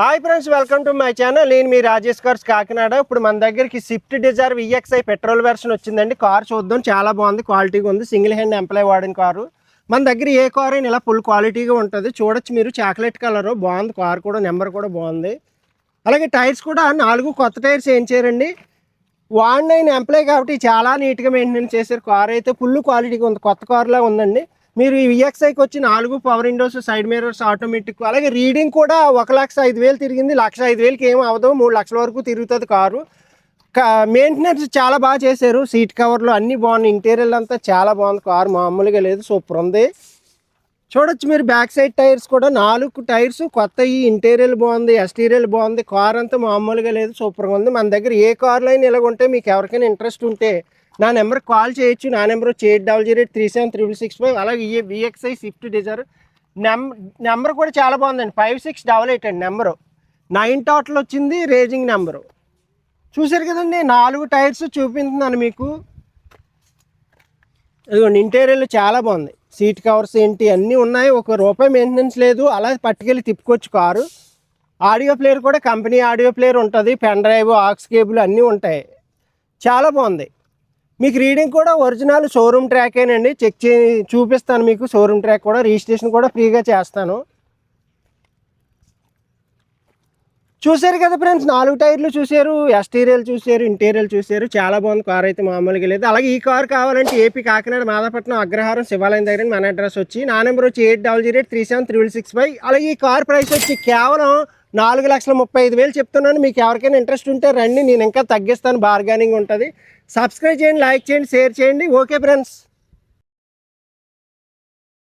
Hi friends welcome to my channel నేను మీ Rajesh cars Kakinada. ఇప్పుడు మన దగ్గరికి Swift Dzire VXI petrol version వచ్చిందండి. కార్ చూద్దాం. చాలా బాగుంది. క్వాలిటీగా ఉంది. సింగిల్ హ్యాండ్ ఎంప్లాయ్ వాడిన కారు మన దగ్గర ఏ కార్ అయినా ఇలా ఫుల్ క్వాలిటీగా ఉంటుంది. చూడొచ్చు మీరు. చాక్లెట్ కలర్ బాగుంది. కార్ కూడా నెంబర్ కూడా బాగుంది. అలాగే టైర్స్ కూడా నాలుగు కొత్త టైర్స్ ఏం చేయరండి. వాడిన ఎంప్లాయ్ కాబట్టి చాలా నీట్గా మెయింటెనెన్స్ చేశారు. కార్ అయితే ఫుల్ క్వాలిటీగా ఉంది. కొత్త కార్లా ఉందండి. మీరు ఈ విఎక్స్ఐకి వచ్చి నాలుగు power windows side mirrors automatic అలాగే రీడింగ్ కూడా ఒక లక్ష ఐదు వేలు తిరిగింది. లక్ష ఐదు వేలకి ఏం అవ్వదు మూడు లక్షల వరకు తిరుగుతుంది కారు. మెయింటెనెన్స్ చాలా బాగా చేశారు. సీట్ కవర్లు అన్నీ బాగున్నాయి. ఇంటీరియర్ అంతా చాలా బాగుంది. కారు మామూలుగా లేదు. సూపర్ ఉంది. చూడొచ్చు మీరు బ్యాక్ సైడ్ టైర్స్ కూడా. నాలుగు టైర్స్ కొత్త ఈ ఇంటీరియర్ బాగుంది ఎస్టీరియల్ బాగుంది. కార్ అంతా మామూలుగా లేదు. సూపర్గా ఉంది. మన దగ్గర ఏ కార్లో అయినా ఇలాగ ఉంటే మీకు ఎవరికైనా ఇంట్రెస్ట్ ఉంటే నా నెంబర్ కాల్ చేయొచ్చు నా నెంబర్ వచ్చి eight double zero three seven triple six five అలాగే ఈ VXI Swift Dzire. Number number కూడా చాలా బాగుందండి ఫైవ్ సిక్స్ డబల్ ఎయిట్ అండి నెంబరు. నైన్ టోటల్ వచ్చింది రేజింగ్ నెంబరు. చూసారు కదండి నాలుగు టైర్స్ చూపిస్తున్నాను మీకు. ఇదిగోండి ఇంటీరియర్లు చాలా బాగుంది. సీట్ కవర్స్ ఏంటి అన్నీ ఉన్నాయి ఒక రూపాయి మెయింటెనెన్స్ లేదు అలా పట్టుకెళ్ళి తిప్పుకోవచ్చు కారు. ఆడియో ప్లేయర్ కూడా కంపెనీ ఆడియో ప్లేయర్ ఉంటుంది పెన్ డ్రైవ్ ఆక్స్ కేబుల్ అన్నీ ఉంటాయి. చాలా బాగుంది. మీకు రీడింగ్ కూడా ఒరిజినల్ షోరూమ్ ట్రాకేనండి చెక్ చే చూపిస్తాను మీకు. షోరూమ్ ట్రాక్ కూడా రిజిస్ట్రేషన్ కూడా ఫ్రీగా చేస్తాను. చూశారు కదా ఫ్రెండ్స్ నాలుగు టైర్లు చూశారు ఎస్టీరియల్ చూశారు ఇంటీరియల్ చూశారు. చాలా బాగుంది. కార్ అయితే మామూలుగా లేదు. అలాగే ఈ కార్ కావాలంటే ఏపీ కాకినాడ మాదాపట్నం అగ్రహారం శివాలయం దగ్గర మన అడ్రస్ వచ్చి నా నెంబర్ వచ్చి eight double zero three seven triple six five అలాగే ఈ కార్ ప్రైస్ వచ్చి కేవలం నాలుగు లక్షల ముప్పై ఐదు వేలు చెప్తున్నాను. మీకు ఎవరికైనా ఇంట్రెస్ట్ ఉంటే రండి నేను ఇంకా తగ్గిస్తాను. బార్గానింగ్ ఉంటుంది. సబ్స్క్రైబ్ చేయండి లైక్ చేయండి షేర్ చేయండి. Okay friends